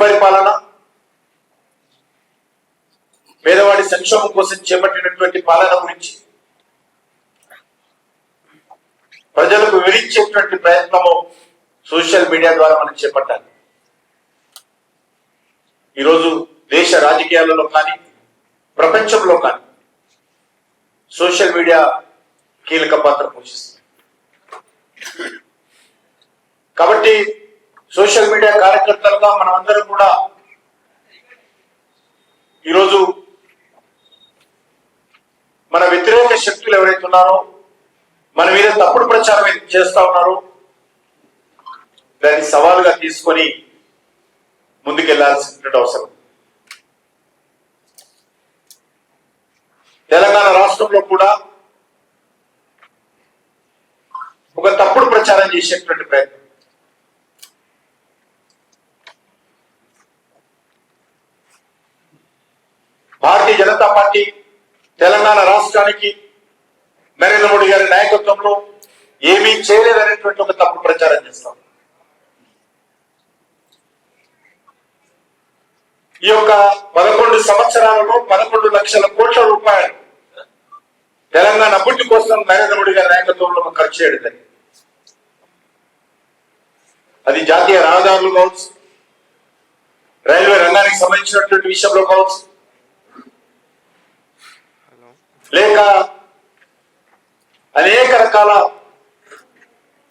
సుపరిపాలన పేదవాడి సంక్షేమం కోసం చేపట్టినటువంటి పాలన గురించి ప్రజలకు వివరించేటువంటి ప్రయత్నము సోషల్ మీడియా ద్వారా మనం చేపట్టాలి. ఈరోజు దేశ రాజకీయాలలో కానీ ప్రపంచంలో కానీ సోషల్ మీడియా కీలక పాత్ర పోషిస్తుంది. కాబట్టి సోషల్ మీడియా కార్యకర్తలుగా మనమందరం కూడా ఈరోజు మన వ్యతిరేక శక్తులు ఎవరైతే ఉన్నారో మన మీద తప్పుడు ప్రచారం చేస్తా ఉన్నారో దాన్ని సవాలుగా తీసుకొని ముందుకెళ్ళాల్సిన అవసరం. తెలంగాణ రాష్ట్రంలో కూడా ఒక తప్పుడు ప్రచారం చేసేటువంటి ప్రయత్నం. జనతా పార్టీ తెలంగాణ రాష్ట్రానికి నరేంద్ర మోడీ గారి నాయకత్వంలో ఏమీ చేయలేదనేటువంటి ఒక తప్పుడు ప్రచారం చేస్తాం. ఈ యొక్క పదకొండు సంవత్సరాలలో పదకొండు లక్షల కోట్ల రూపాయలు తెలంగాణ అభివృద్ధి కోసం నరేంద్ర మోడీ గారి నాయకత్వంలో ఖర్చు చేయడం జరిగింది. అది జాతీయ రహదారులు కావచ్చు రైల్వే రంగానికి సంబంధించినటువంటి విషయంలో కావచ్చు లేక అనేక రకాల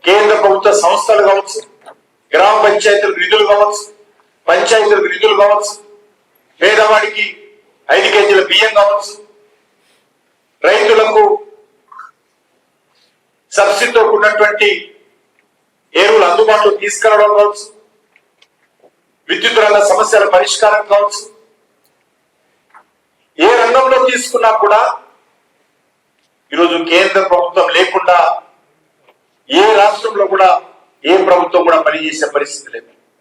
కేంద్ర ప్రభుత్వ సంస్థలు కావచ్చు గ్రామ పంచాయతీలకు నిధులు కావచ్చు పంచాయతీలకు నిధులు కావచ్చు పేదవాడికి ఐదు కేజీల బియ్యం కావచ్చు రైతులకు సబ్సిడీతో కూడినటువంటి ఎరువులు అందుబాటులో తీసుకురావడం కావచ్చు విద్యుత్ రంగ సమస్యల పరిష్కారం కావచ్చు. ఏ రంగంలో తీసుకున్నా కూడా ఈరోజు కేంద్ర ప్రభుత్వం లేకుండా ఏ రాష్ట్రంలో కూడా ఏ ప్రభుత్వం కూడా పనిచేసే పరిస్థితి లేదు.